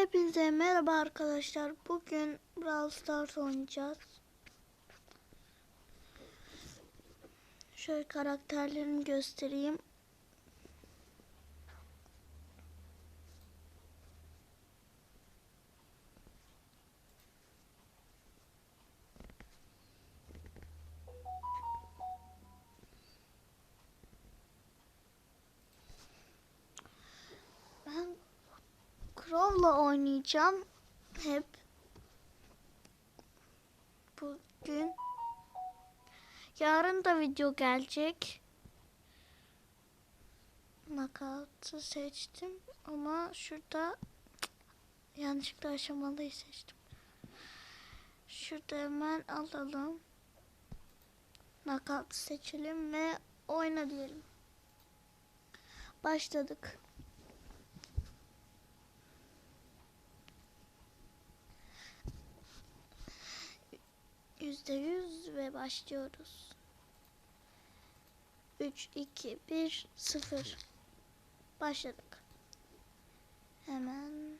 Hepinize merhaba arkadaşlar. Bugün Brawl Stars oynayacağız. Şöyle karakterlerini göstereyim. Ben Crow'la oynayacağım hep. Bugün. Yarın da video gelecek. Knockout'ı seçtim ama şurada yanlışlıkla aşamalıyı seçtim. Şurada hemen alalım. Knockout seçelim ve oyna diyelim. Başladık. Yüzde yüz ve başlıyoruz. 3, 2, 1, 0. Başladık. Hemen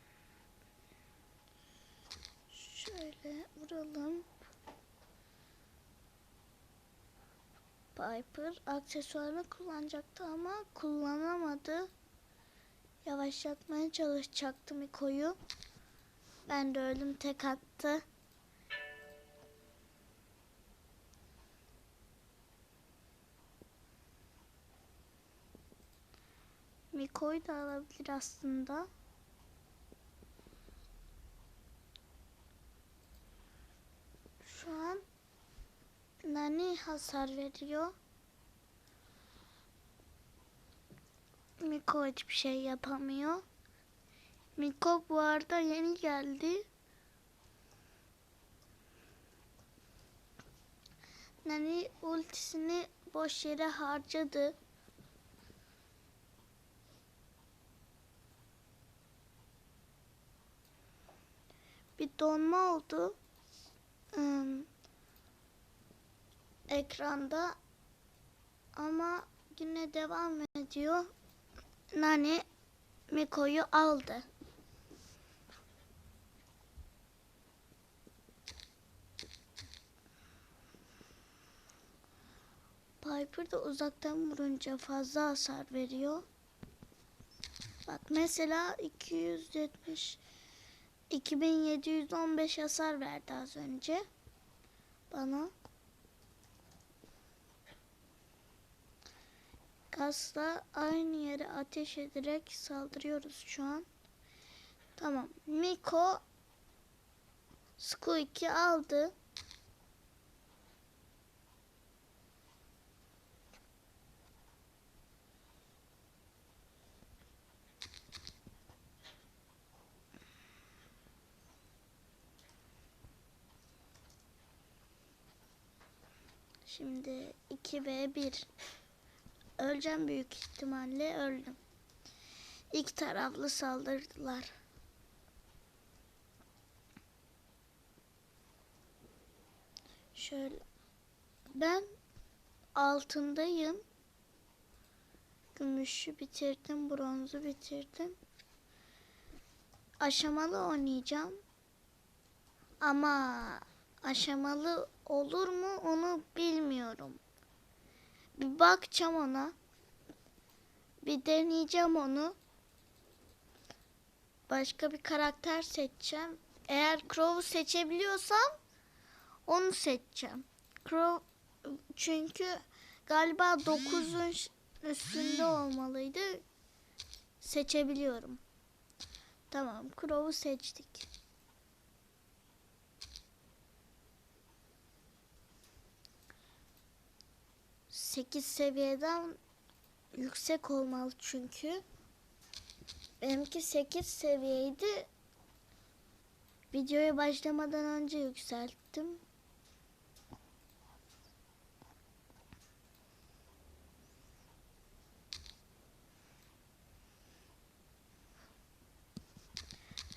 şöyle vuralım. Piper aksesuarını kullanacaktı ama kullanamadı. Yavaşlatmaya çalışacaktım Miko'yu. Ben de öldüm tek attı. Miko'yu da alabilir aslında. Şu an Nani hasar veriyor. Miko hiçbir şey yapamıyor. Miko bu arada yeni geldi. Nani ultisini boş yere harcadı. Bir donma oldu. Im, ekranda ama yine devam ediyor. Nani Miko'yu aldı. Piper da uzaktan vurunca fazla hasar veriyor. Bak mesela 270 2715 hasar verdi az önce bana. Gazla aynı yere ateş ederek saldırıyoruz şu an. Tamam. Miko Squeak'i aldı. Şimdi 2 ve 1. Öleceğim büyük ihtimalle öldüm. İlk taraflı saldırdılar. Şöyle ben altındayım. Gümüşü bitirdim, bronzu bitirdim. Aşamalı oynayacağım. Ama aşamalı olur mu onu bilmiyorum. Bir bakacağım ona. Bir deneyeceğim onu. Başka bir karakter seçeceğim. Eğer Crow'u seçebiliyorsam onu seçeceğim. Crow çünkü galiba 9'un üstünde olmalıydı. Seçebiliyorum. Tamam, Crow'u seçtik. Sekiz seviyeden yüksek olmalı çünkü. Benimki 8 seviyeydi. Videoya başlamadan önce yükselttim.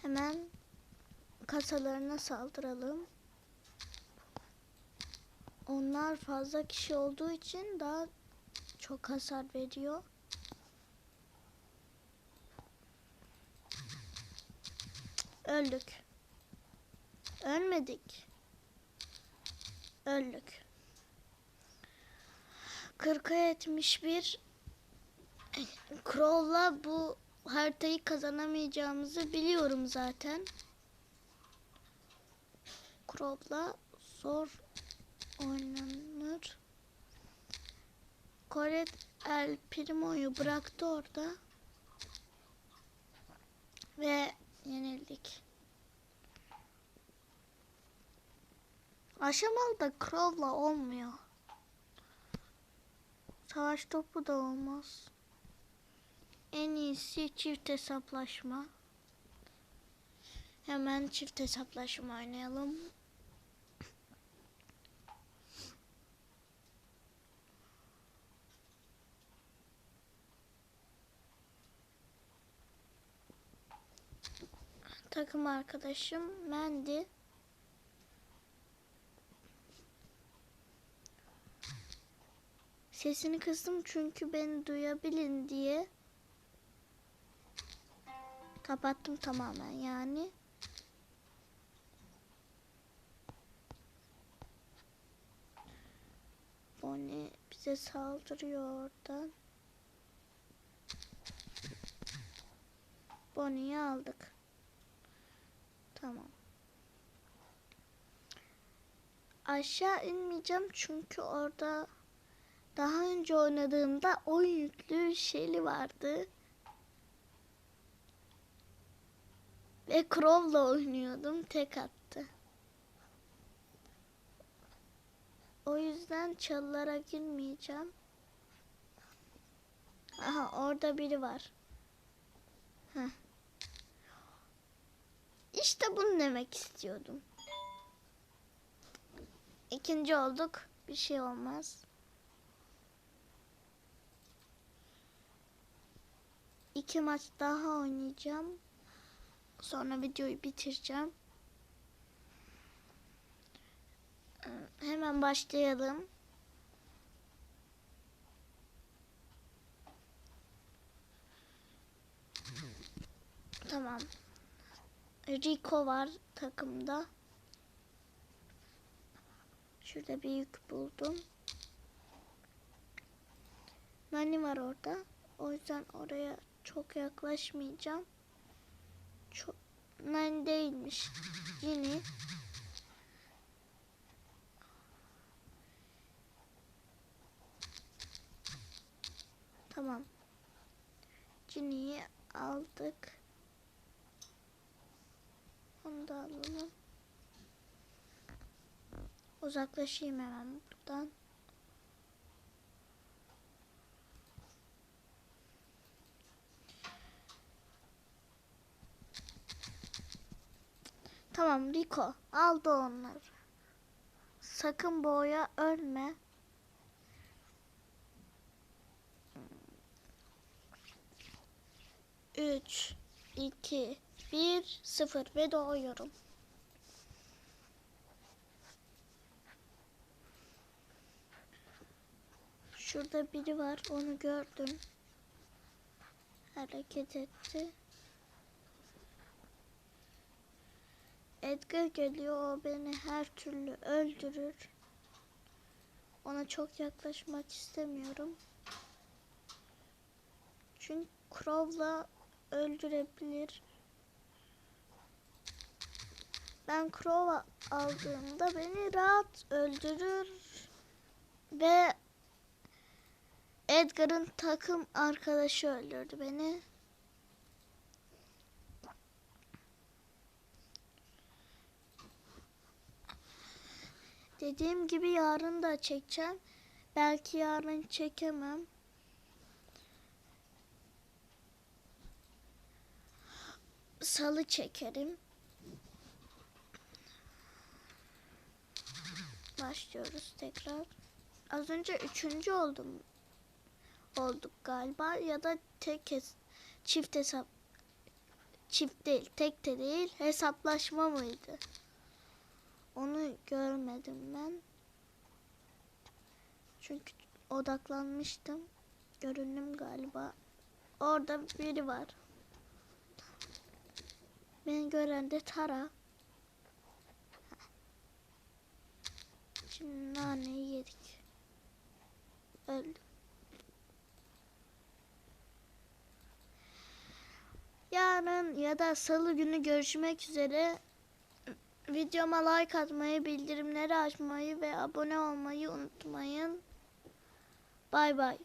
Hemen kasalarına saldıralım. Onlar fazla kişi olduğu için daha çok hasar veriyor. Öldük. Ölmedik. Öldük. 40'a 71 Crow'la bu haritayı kazanamayacağımızı biliyorum zaten. Crow'la zor oynanır. Kore El Primo'yu bıraktı orada. Ve yenildik. Aşamalı da Crow'la olmuyor. Savaş topu da olmaz. En iyisi çift hesaplaşma. Hemen çift hesaplaşma oynayalım. Takım arkadaşım Mandy. Sesini kıstım çünkü beni duyabilin diye. Kapattım tamamen yani. Bonnie bize saldırıyor oradan. Bonnie'yi aldık. Tamam. Aşağı inmeyeceğim çünkü orada daha önce oynadığımda oyun yüklü şeyli vardı. Ve Crow'la oynuyordum. Tek attı. O yüzden çalılara girmeyeceğim. Aha orada biri var. Heh. İşte bunu demek istiyordum. İkinci olduk. Bir şey olmaz. İki maç daha oynayacağım. Sonra videoyu bitireceğim. Ee, Hemen başlayalım. Tamam. Rico var takımda. Şurada bir yük buldum. Nani var orada. O yüzden oraya çok yaklaşmayacağım. Çok Nani değilmiş. Yine. Tamam. Cini'yi aldık. Onu da alalım. Uzaklaşayım hemen buradan. Tamam Rico aldı onları. Sakın boya ölme. Üç, iki, bir, sıfır ve doğuyorum. Şurada biri var onu gördüm. Hareket etti. Edgar geliyor o beni her türlü öldürür. Ona çok yaklaşmak istemiyorum. Çünkü Crow'la öldürebilir. Ben Crow'a aldığımda beni rahat öldürür ve Edgar'ın takım arkadaşı öldürdü beni. Dediğim gibi yarın da çekeceğim. Belki yarın çekemem. Salı çekerim. Başlıyoruz tekrar. Az önce üçüncü oldum. Olduk galiba ya da tek hes çift hesap çift değil tek de değil hesaplaşma mıydı? Onu görmedim ben. Çünkü odaklanmıştım. Göründüm galiba. Orada biri var. Beni gören de Tara. Şimdi naneyi yedik. Öldüm. Yarın ya da salı günü görüşmek üzere. Videoma like atmayı, bildirimleri açmayı ve abone olmayı unutmayın. Bay bay.